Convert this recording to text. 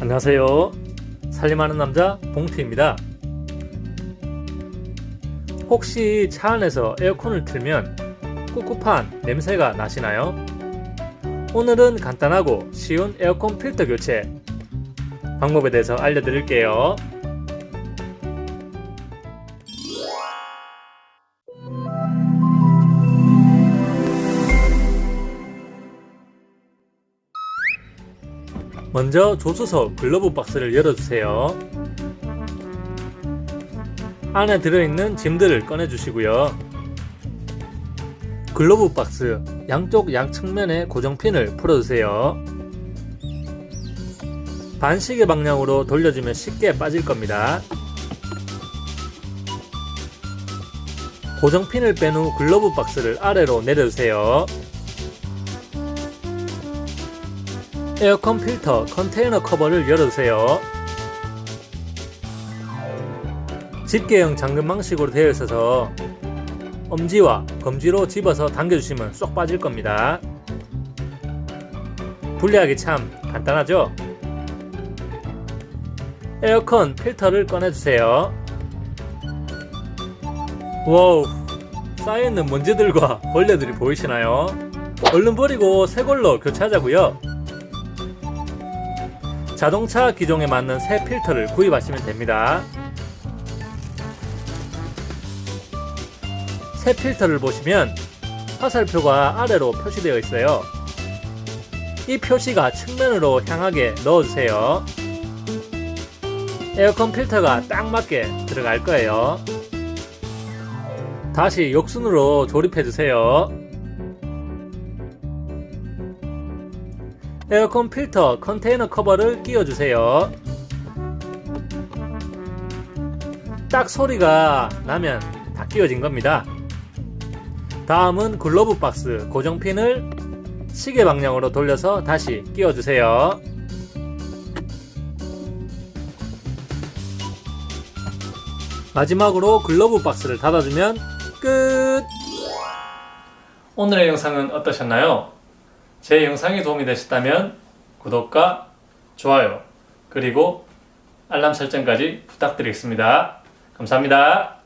안녕하세요. 살림하는 남자 봉트입니다. 혹시 차 안에서 에어컨을 틀면 꿉꿉한 냄새가 나시나요? 오늘은 간단하고 쉬운 에어컨 필터 교체 방법에 대해서 알려드릴게요. 먼저 조수석 글러브 박스를 열어주세요. 안에 들어있는 짐들을 꺼내주시고요. 글러브 박스 양쪽 양 측면에 고정핀을 풀어주세요. 반시계 방향으로 돌려주면 쉽게 빠질 겁니다. 고정핀을 뺀 후 글러브 박스를 아래로 내려주세요. 에어컨 필터 컨테이너 커버를 열어주세요. 집게형 잠금 방식으로 되어 있어서 엄지와 검지로 집어서 당겨주시면 쏙 빠질 겁니다. 분리하기 참 간단하죠? 에어컨 필터를 꺼내주세요. 와우, 쌓여있는 먼지들과 벌레들이 보이시나요? 얼른 버리고 새 걸로 교체하자고요. 자동차 기종에 맞는 새 필터를 구입하시면 됩니다. 새 필터를 보시면 화살표가 아래로 표시되어 있어요. 이 표시가 측면으로 향하게 넣어주세요. 에어컨 필터가 딱 맞게 들어갈 거예요. 다시 욕순으로 조립해주세요. 에어컨 필터 컨테이너 커버를 끼워주세요. 딱 소리가 나면 다 끼워진 겁니다. 다음은 글로브 박스 고정핀을 시계 방향으로 돌려서 다시 끼워주세요. 마지막으로 글러브 박스를 닫아주면 끝! 오늘의 영상은 어떠셨나요? 제 영상이 도움이 되셨다면 구독과 좋아요 그리고 알람 설정까지 부탁드리겠습니다. 감사합니다.